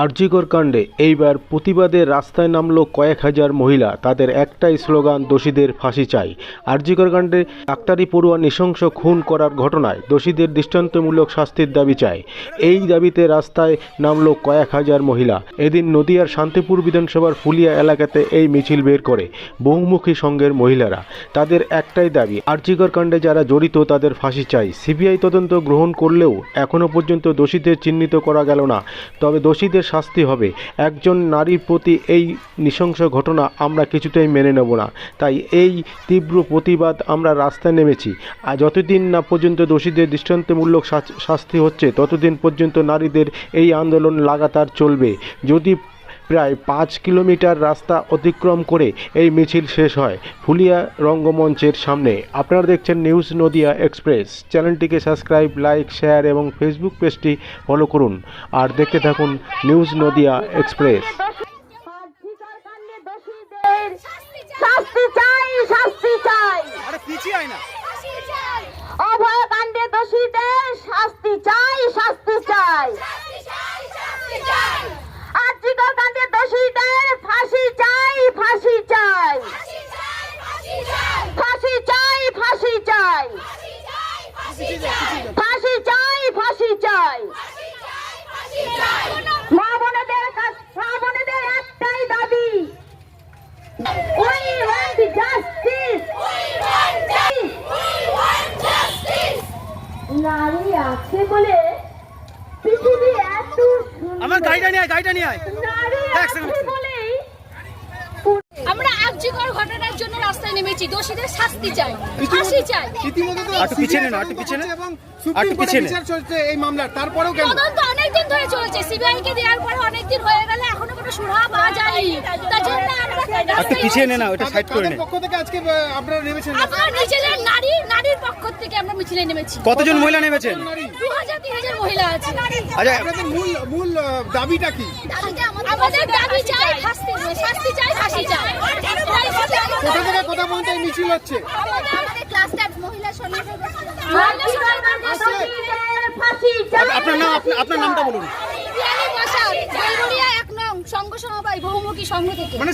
আরজিকর কাণ্ডে এইবার প্রতিবাদে রাস্তায় নামলো কয়েক হাজার মহিলা। তাদের একটাই স্লোগান, দোষীদের ফাঁসি চাই। আরজিকর কাণ্ডে ডাক্তারি পড়ুয়া নৃশংস খুন করার ঘটনায় দোষীদের দৃষ্টান্তমূলক শাস্তির দাবি চায়। এই দাবিতে রাস্তায় নামলো কয়েক হাজার মহিলা। এদিন নদিয়ার শান্তিপুর বিধানসভার ফুলিয়া এলাকাতে এই মিছিল বের করে বহুমুখী সংঘের মহিলারা। তাদের একটাই দাবি, আরজিকর কাণ্ডে যারা জড়িত তাদের ফাঁসি চাই। সিবিআই তদন্ত গ্রহণ করলেও এখনও পর্যন্ত দোষীদের চিহ্নিত করা গেল না। তবে দোষীদের শাস্তি হবে। একজন নারীর প্রতি এই নৃশংস ঘটনা আমরা কিছুতেই মেনে নেব না। তাই এই তীব্র প্রতিবাদ আমরা রাস্তায় নেমেছি। আর যতদিন না পর্যন্ত দোষীদের দৃষ্টান্তমূলক শাস্তি হচ্ছে, ততদিন পর্যন্ত নারীদের এই আন্দোলন লাগাতার চলবে। যদি প্রায় পাঁচ কিলোমিটার রাস্তা অতিক্রম করে এই মিছিল শেষ হয় ফুলিয়া রঙ্গমঞ্চের সামনে। আপনারা দেখছেন নিউজ নদিয়া এক্সপ্রেস। চ্যানেলটিকে সাবস্ক্রাইব, লাইক, শেয়ার এবং ফেসবুক পেজটি ফলো করুন। আর দেখতে থাকুন নিউজ নদিয়া এক্সপ্রেস। দোষীদের শাস্তি চাই শাস্তি চাই আরে পিছিয়ে আয় না অভয় কাণ্ডে দোষীদের শাস্তি চাই শাস্তি চাই আর্থিকার কাণ্ডে দোষীদের ফাঁসি চাই ফাঁসি চাই ফাঁসি চাই ফাঁসি চাই ফাঁসি চাই ফাঁসি চাই মা বোনেদের মা বোনেদের একটাই দাবি We want justice. নারী আছে বলে পৃথিবী এত আমার গাড়িটা নিয়ে আয় গাড়িটা নিয়ে আয় নারী আছে সেকেন্ড। আর্যিকর ঘটনার জন্য রাস্তায় নেমেছি। দোষীদের শাস্তি চাই। ফাঁসি চাই। ইতিমধ্যে তো আরেকটু পিছিয়ে নে না, CBI আরেকটু পিছিয়ে নে। এবং সুপ্রিম কোর্টে বিচার চলছে এই মামলার। তারপরেও কেন? তদন্ত অনেকদিন ধরে চলেছে। সিবিআই কে দেওয়ার পরে অনেকদিন হয়ে গেলে এখনও কোনো সুরাহা পাওয়া যায়নি। তার জন্য আমরা একটু পিছিয়ে নে না ওটা সাইড করে নে। পক্ষ থেকে আজকে আপনারা নেমেছেন। আমরা মিছিলের নারী নারীর পক্ষ থেকে আমরা মিছিলে নেমেছি। কতজন মহিলা নেমেছেন? নারী দু হাজার তিন হাজার মহিলা আছে। আচ্ছা। আপনাদের মূল মূল দাবিটা কি? আমাদের দাবি চাই শাস্তি শাস্তি চাই ফাঁসি চাই কোথা থেকে কোথা পর্যন্ত এই মিছিল হচ্ছে আমাদের ক্লাসটা মহিলা সন্ন্যাস আর্থিকার কাণ্ডে দোষীদের ফাঁসি হচ্ছে। আপনার নাম আপনার- আপনার নামটা বলুন। সংঘ সমবায় বহুমুখী মানে